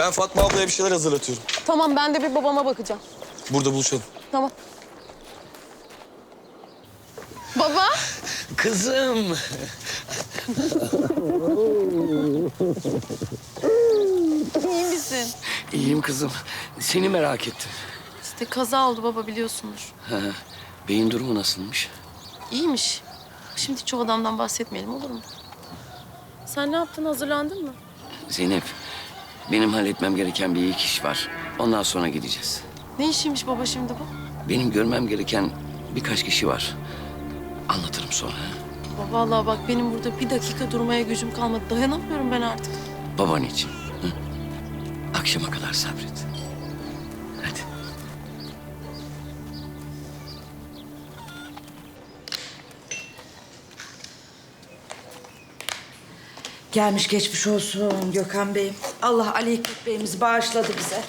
Ben Fatma ablaya bir şeyler hazırlatıyorum. Tamam ben de bir babama bakacağım. Burada buluşalım. Tamam. Baba. Kızım. iyi misin? İyiyim kızım. Seni merak ettim. İşte kaza oldu baba biliyorsundur. Ha, beyin durumu nasılmış? İyiymiş. Şimdi çoğu adamdan bahsetmeyelim olur mu? Sen ne yaptın hazırlandın mı? Zeynep, benim halletmem gereken bir iki iş var. Ondan sonra gideceğiz. Ne işiymiş baba şimdi bu? Benim görmem gereken birkaç kişi var. Anlatırım sonra. Baba vallahi bak benim burada bir dakika durmaya gücüm kalmadı. Dayanamıyorum ben artık. Baban için. Hı? Akşama kadar sabret. Hadi. Gelmiş geçmiş olsun Gökhan Bey'im. Allah Ali Hikmet Bey'imizi bağışladı bize.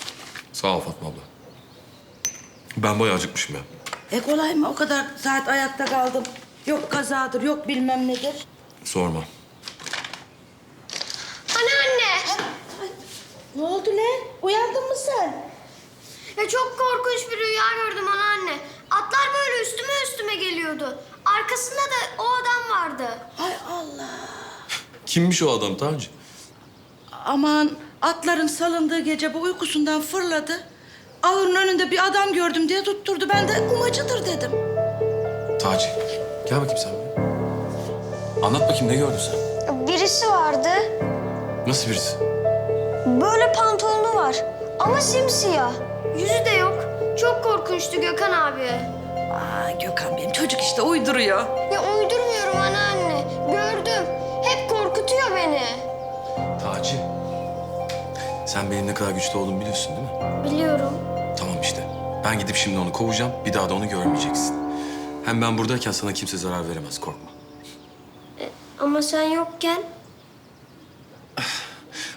Sağ ol Fatma abla. Ben bayağı acıkmışım ya. E kolay mı? O kadar saat ayakta kaldım. Yok kazadır, yok bilmem nedir. Sorma. Anneanne. Ne oldu lan? Uyandın mı sen? Ya çok korkunç bir rüya gördüm anneanne. Atlar böyle üstüme üstüme geliyordu. Arkasında da o adam vardı. Hay Allah. Kimmiş o adam Taci? Aman atların salındığı gece bu uykusundan fırladı. Ahırın önünde bir adam gördüm diye tutturdu. Ben de umacıdır dedim. Taci. Gel bakayım sen buraya. Anlat bakayım ne gördün sen? Birisi vardı. Nasıl birisi? Böyle pantolonu var. Ama simsiyah. Yüzü de yok. Çok korkunçtu Gökhan abi. Aa Gökhan Bey'im çocuk işte uyduruyor. Ya uydurmuyorum anneanne. Gördüm. Hep korkutuyor beni. Taci. Sen benim ne kadar güçlü olduğumu biliyorsun değil mi? Biliyorum. Tamam işte. Ben gidip şimdi onu kovacağım. Bir daha da onu görmeyeceksin. Hem ben buradayken sana kimse zarar veremez korkma. Ama sen yokken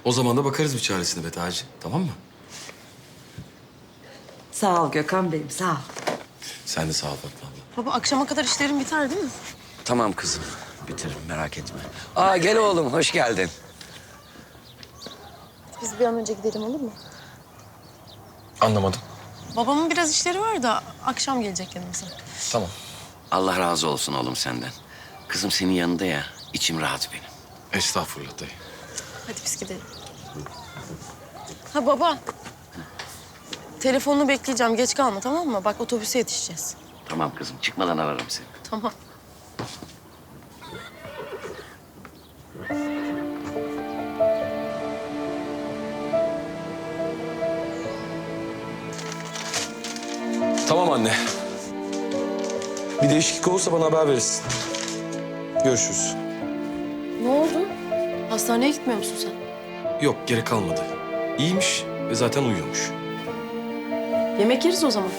O zaman da bakarız bir çaresine be Taci. Tamam mı? Sağ ol Gökhan Bey'im sağ ol. Sen de sağ ol Fatma abla. Baba akşama kadar işlerim biter değil mi? Tamam kızım. Bitiririm merak etme. Aa gel oğlum hoş geldin. Biz bir an önce gidelim olur mu? Anlamadım. Babamın biraz işleri var da akşam gelecek yanımıza. Tamam. Allah razı olsun oğlum senden. Kızım senin yanında ya. içim rahat benim. Estağfurullah dayı. Hadi biz gidelim. Ha baba. Telefonunu bekleyeceğim. Geç kalma tamam mı? Bak otobüse yetişeceğiz. Tamam kızım çıkmadan ararım seni. Tamam. Tamam anne. Bir değişiklik olursa bana haber verirsin. Görüşürüz. Ne oldu? Hastaneye gitmiyor musun sen? Yok gerek kalmadı. İyiymiş ve zaten uyuyormuş. Yemek yeriz o zaman.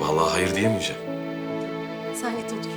Vallahi hayır diyemeyeceğim. Sen git otur.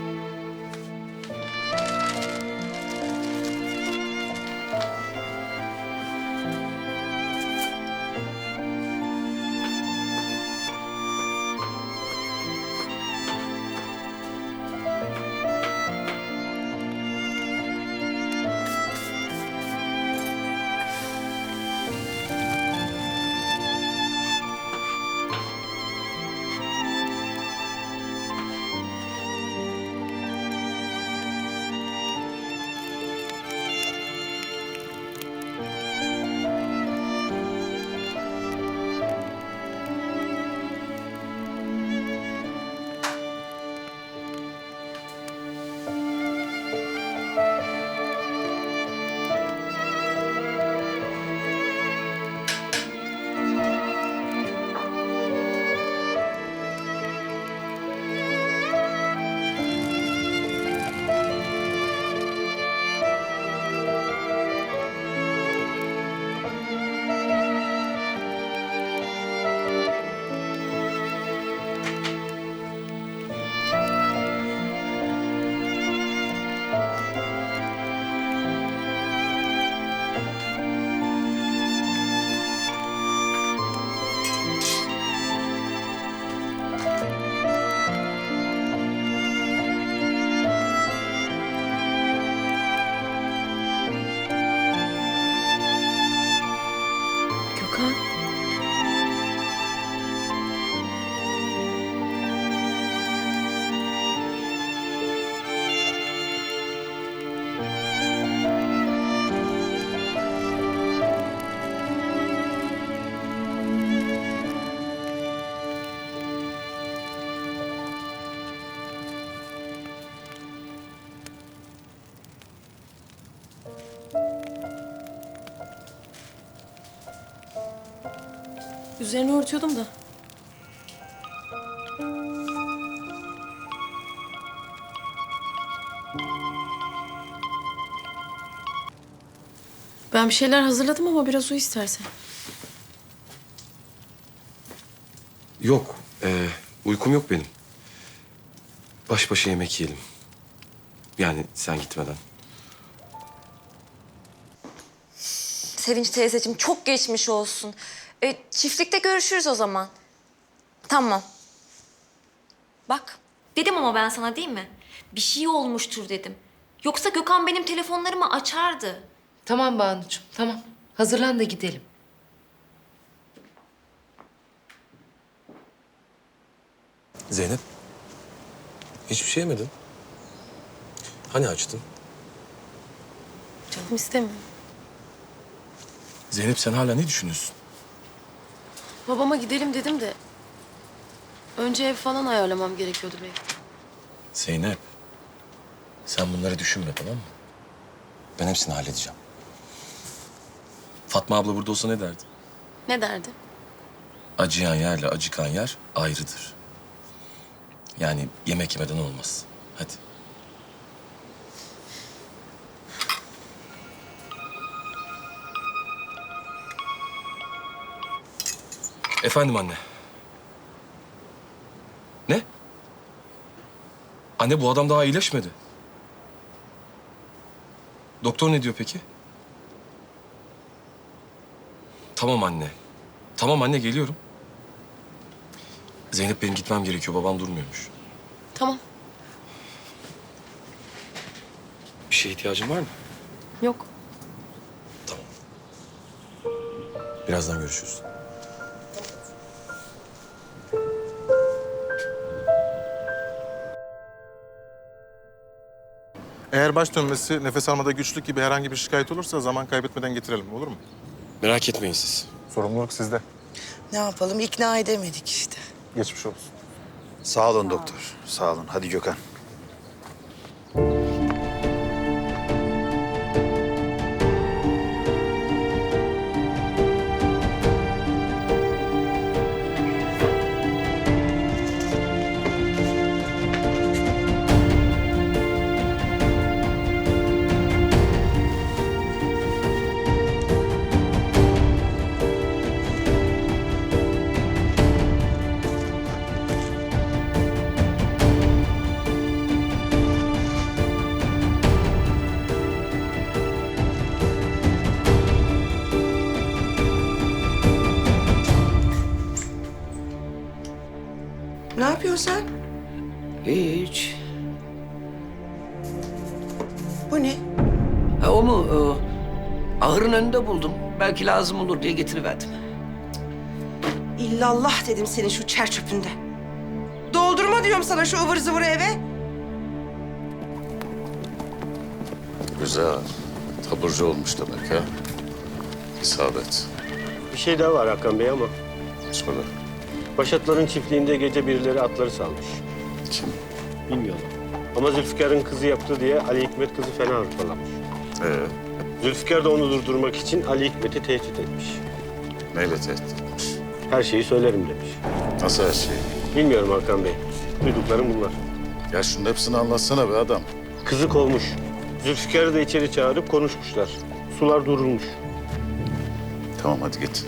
Üzerini örtüyordum da. Ben bir şeyler hazırladım ama biraz uyu istersen. Yok. ee, uykum yok benim. Baş başa yemek yiyelim. Yani sen gitmeden. Sevinç teyzeciğim çok geçmiş olsun. E, çiftlikte görüşürüz o zaman. Tamam. Bak dedim ama ben sana değil mi? Bir şey olmuştur dedim. Yoksa Gökhan benim telefonlarımı açardı. Tamam Banucuğum, tamam. Hazırlan da gidelim. Zeynep. Hiçbir şey yemedin. Hani açtın? Canım istemiyor. Zeynep sen hala ne düşünüyorsun? Babama gidelim dedim de... Önce ev falan ayarlamam gerekiyordu belki. Zeynep. Sen bunları düşünme tamam mı? Ben hepsini halledeceğim. Fatma abla burada olsa ne derdi? Ne derdi? Acıyan yerle acıkan yer ayrıdır. Yani yemek yemeden olmaz. Hadi. Efendim anne. Ne? Anne bu adam daha iyileşmedi. Doktor ne diyor peki? Tamam anne. Tamam anne geliyorum. Zeynep benim gitmem gerekiyor. Babam durmuyormuş. Tamam. Bir şeye ihtiyacın var mı? Yok. Tamam. Birazdan görüşürüz. Eğer baş dönmesi, nefes almada güçlük gibi herhangi bir şikayet olursa zaman kaybetmeden getirelim olur mu? Merak etmeyin siz. Sorumluluk sizde. Ne yapalım ikna edemedik işte. Geçmiş olsun. Sağ olun doktor. Sağ olun. Hadi Gökhan. Yapıyorsun sen? Hiç. Bu ne? Ha, o mu? O, ahırın önünde buldum. Belki lazım olur diye getiriverdim. İllallah dedim senin şu çer çöpünde. Doldurma diyorum sana şu ıvır zıvır eve. Güzel. Taburcu olmuş demek ha. İsabet. Bir şey daha var Hakan Bey ama Söyle. Başatların çiftliğinde gece birileri atları salmış. Kim? Bilmiyorum. Ama Zülfikar'ın kızı yaptı diye Ali Hikmet kızı fena hırpalamış. Ee, Zülfikar da onu durdurmak için Ali Hikmet'i tehdit etmiş. neyle tehdit etmiş? Her şeyi söylerim demiş. Nasıl her şey? Bilmiyorum Hakan Bey. Duyduklarım bunlar. Ya şunun hepsini anlatsana be adam. Kızı kovmuş. Zülfikar'ı da içeri çağırıp konuşmuşlar. Sular durulmuş. Tamam hadi git.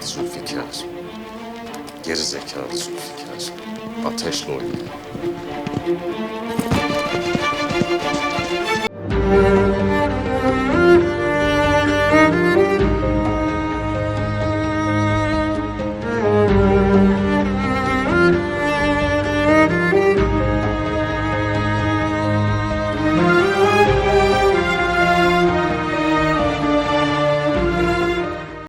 Zülfikar. Geri zekalı Zülfikar. Ateşle oynuyor.